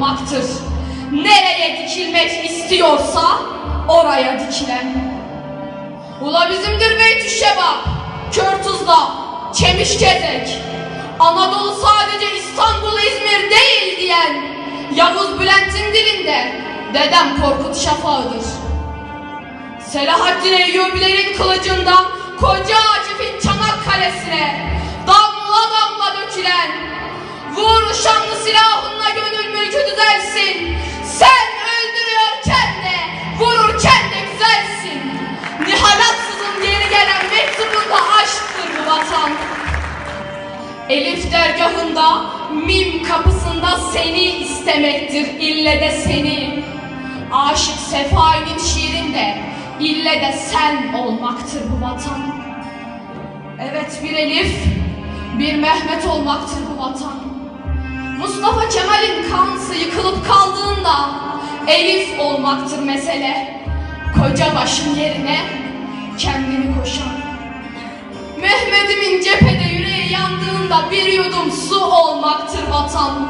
olmaktır. Nereye dikilmek istiyorsa oraya dikilen. Ula bizimdir Beytü Şebap, Kör Tuzla, Çemiş Gezek. Anadolu sadece İstanbul, İzmir değil diyen Yavuz Bülent'in dilinde dedem Korkut Şafağı'dır. Selahaddin Eyyubilerin kılıcından koca Acif'in Çanakkale'sine damla damla dökülen vur şanlı gönül mülkü düzelsin. Sen öldürüyorken de vururken de güzelsin. Nihalatsızın geri gelen mektubunda aşktır bu vatan. Elif dergahında, mim kapısında seni istemektir ille de seni. Aşık Sefai'nin şiirinde ille de sen olmaktır bu vatan. Evet bir Elif, bir Mehmet olmaktır bu vatan. Mustafa Kemal'in kansı yıkılıp kaldığında Elif olmaktır mesele. Koca başın yerine kendini koşan. Mehmet'imin cephede yüreği yandığında bir yudum su olmaktır vatan.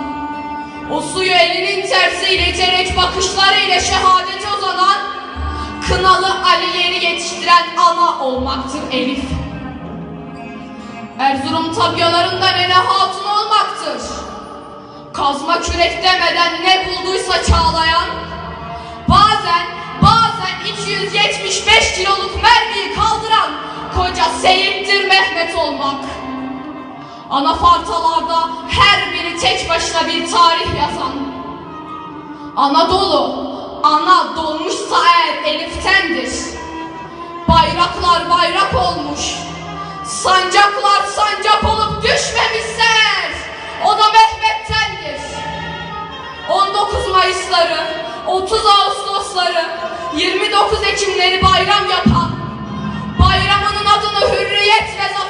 O suyu elinin tersiyle iterek bakışlarıyla şehadete uzanan Kınalı Ali'leri yetiştiren ana olmaktır Elif. Erzurum tabyalarında Nene Hatun. Kazma kürek demeden ne bulduysa çağlayan, bazen bazen 275 kiloluk mermiyi kaldıran koca Seyit'tir Mehmet olmak. Anafartalarda her biri tek başına bir tarih yazan. Anadolu, ana doğmuşsa eğer Elif'tendir. Bayraklar bayrak olmuş, sancaklar sancak Ağustosları, 29 Ekimleri bayram yapan, bayramının adını hürriyet ve zafer